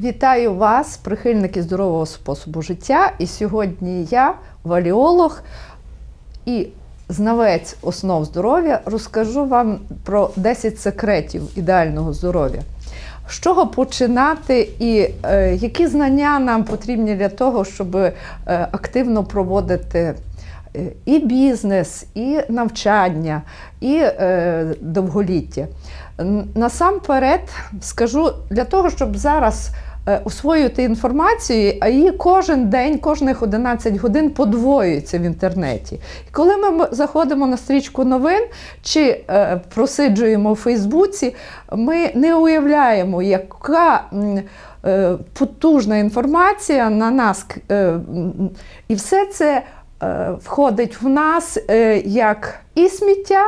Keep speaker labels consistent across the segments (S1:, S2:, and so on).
S1: Вітаю вас, прихильники здорового способу життя. І сьогодні я, валіолог і знавець основ здоров'я, розкажу вам про 10 секретів ідеального здоров'я. З чого починати і е, які знання нам потрібні для того, щоб е, активно проводити е, і бізнес, і навчання, і е, довголіття. Насамперед скажу для того, щоб зараз е, освоювати інформацію, а її кожен день, кожних 11 годин подвоюється в інтернеті. І коли ми заходимо на стрічку новин чи е, просиджуємо у Фейсбуці, ми не уявляємо, яка. е, Потужна інформація на нас, е, і все це е, входить в нас е, як і сміття,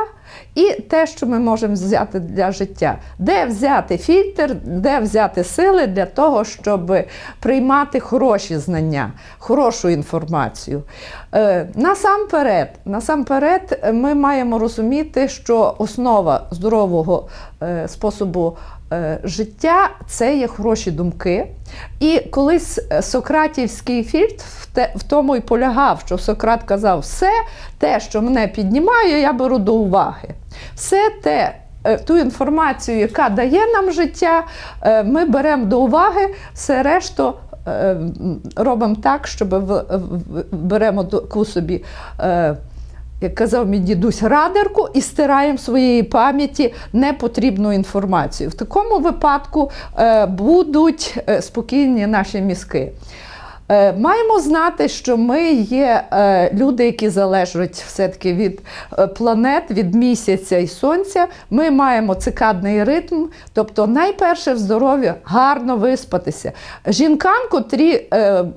S1: і те, що ми можемо взяти для життя. Де взяти фільтр, де взяти сили для того, щоб приймати хороші знання, хорошу інформацію. Е, Насамперед, насамперед, ми маємо розуміти, що основа здорового е, способу е, життя це є хороші думки. І колись Сократівський фільтр в тому і полягав, що Сократ казав, все те, що мене піднімає, я беру до уваги. Все те, е, ту інформацію, яка дає нам життя, е, ми беремо до уваги, все решту е, робимо так, щоб беремо таку собі. як казав мій дідусь, радерку і стираємо своєї пам'яті непотрібну інформацію. В такому випадку будуть спокійні наші мізки. Е, Маємо знати, що ми є е, люди, які залежать все-таки від е, планет, від місяця і сонця. Ми маємо цикадний ритм, тобто найперше в здоров'ї гарно виспатися. Жінкам, котрі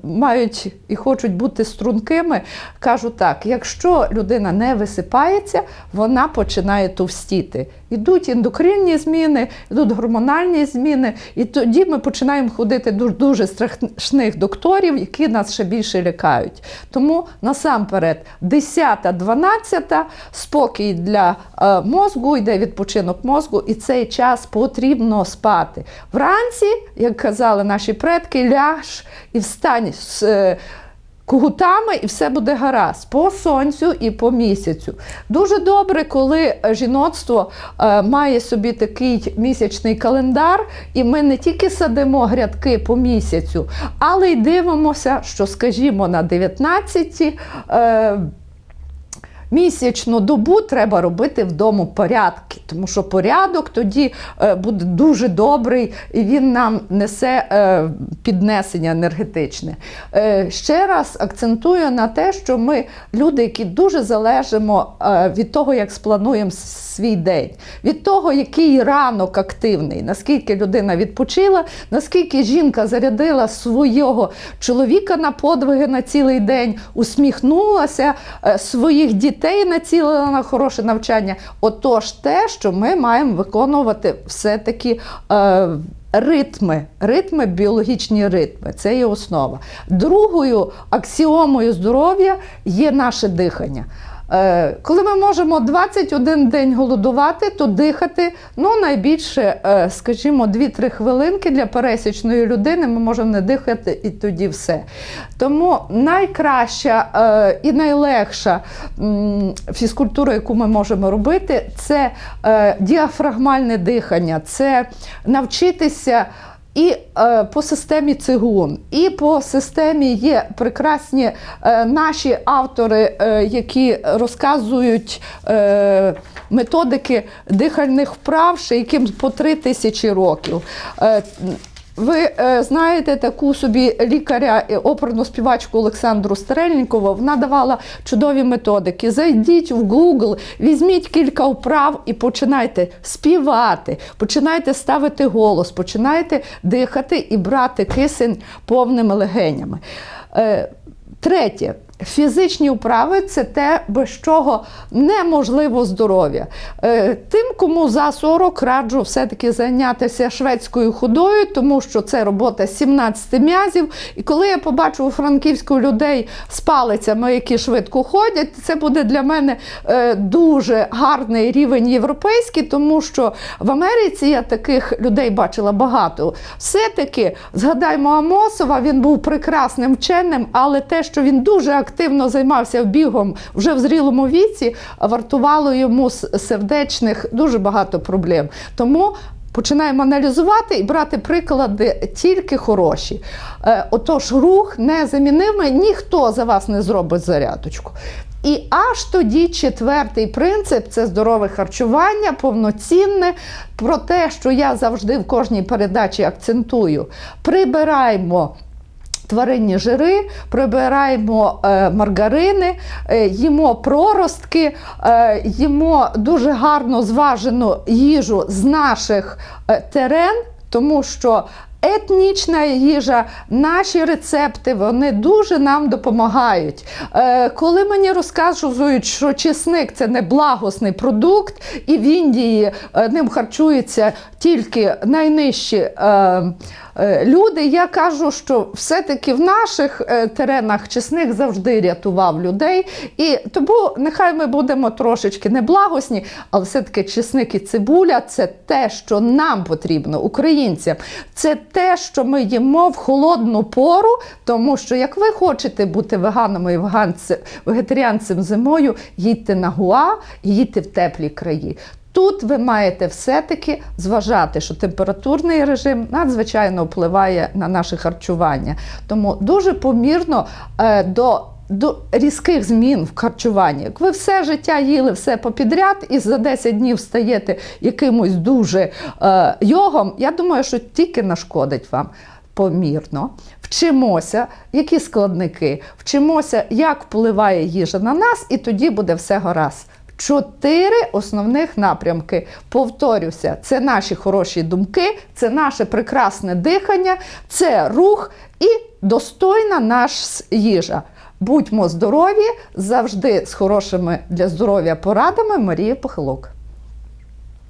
S1: мають і хочуть бути стрункими, кажу так: якщо людина не висипається, вона починає товстіти. Ідуть ендокринні зміни, йдуть гормональні зміни, і тоді ми починаємо ходити до дуже страшних докторів, які нас ще більше лякають. Тому насамперед, 10-12 спокій для е, мозку, йде відпочинок мозку, і цей час потрібно спати. Вранці, як казали наші предки, ляж і встань з. Кугутами і все буде гаразд по сонцю і по місяцю. Дуже добре, коли е, жіноцтво е, має собі такий місячний календар, і ми не тільки садимо грядки по місяцю, але й дивимося, що, скажімо, на 19 е, місячну добу треба робити вдома порядки, тому що порядок тоді е, буде дуже добрий і він нам несе е, піднесення енергетичне. Е, ще раз акцентую на те, що ми люди, які дуже залежимо від того, як сплануємо свій день, від того, який ранок активний, наскільки людина відпочила, наскільки жінка зарядила свого чоловіка на подвиги на цілий день, усміхнулася, своїх дітей націлила на хороше навчання. Отож, те, що ми маємо виконувати все-таки. Е, Ритми, ритми, біологічні ритми це є основа. Другою аксіомою здоров'я є наше дихання. Е, Коли ми можемо 21 день голодувати, то дихати ну, найбільше, е, скажімо, 2-3 хвилинки для пересічної людини ми можемо не дихати і тоді все. Тому найкраща е, і найлегша фізкультура, яку ми можемо робити, це діафрагмальне дихання, це навчитися. І е, по системі цигун, і по системі є прекрасні е, наші автори, е, які розказують е, методики дихальних вправ, ще яким по три тисячі років. Е, ви е, знаєте таку собі лікаря, е, оперну співачку Олександру Стрельнікову, вона давала чудові методики. Зайдіть в Google, візьміть кілька вправ і починайте співати, починайте ставити голос, починайте дихати і брати кисень повними легенями. Е, Третє. Фізичні вправи це те, без чого неможливо здоров'я. Е, Тим, кому за 40 раджу все-таки зайнятися шведською ходою, тому що це робота 17 м'язів. І коли я побачу у Франківську людей з палицями, які швидко ходять, це буде для мене е, дуже гарний рівень європейський, тому що в Америці я таких людей бачила багато. Все-таки згадаймо Амосова, він був прекрасним вченим, але те, що він дуже активно займався бігом вже в зрілому віці, вартувало йому сердечних дуже багато проблем. Тому Починаємо аналізувати і брати приклади тільки хороші. Е, отож, рух незамінимий, ніхто за вас не зробить зарядочку. І аж тоді четвертий принцип це здорове харчування, повноцінне. Про те, що я завжди в кожній передачі акцентую, прибираємо. Тваринні жири, прибираємо е, маргарини, е, їмо проростки, е, їмо дуже гарно зважену їжу з наших терен, тому що етнічна їжа, наші рецепти, вони дуже нам допомагають. Е, коли мені розказують, що чесник це не благосний продукт, і в Індії ним харчуються тільки найнижчі. Е, Люди, я кажу, що все-таки в наших е, теренах чесник завжди рятував людей. І тому нехай ми будемо трошечки неблагосні, але все-таки чесник і цибуля це те, що нам потрібно, українцям. Це те, що ми їмо в холодну пору, тому що як ви хочете бути веганами і веганці- вегетаріанцем зимою, їдьте на Гуа, їдьте в теплі краї. Тут ви маєте все-таки зважати, що температурний режим надзвичайно впливає на наше харчування. Тому дуже помірно е, до. До різких змін в харчуванні. Як ви все життя їли все попідряд і за 10 днів стаєте якимось дуже е, йогом, я думаю, що тільки нашкодить вам помірно. Вчимося, які складники, вчимося, як впливає їжа на нас, і тоді буде все гаразд. Чотири основних напрямки. Повторюся, це наші хороші думки, це наше прекрасне дихання, це рух і достойна наша їжа. Будьмо здорові завжди з хорошими для здоров'я порадами. Марія Похилок.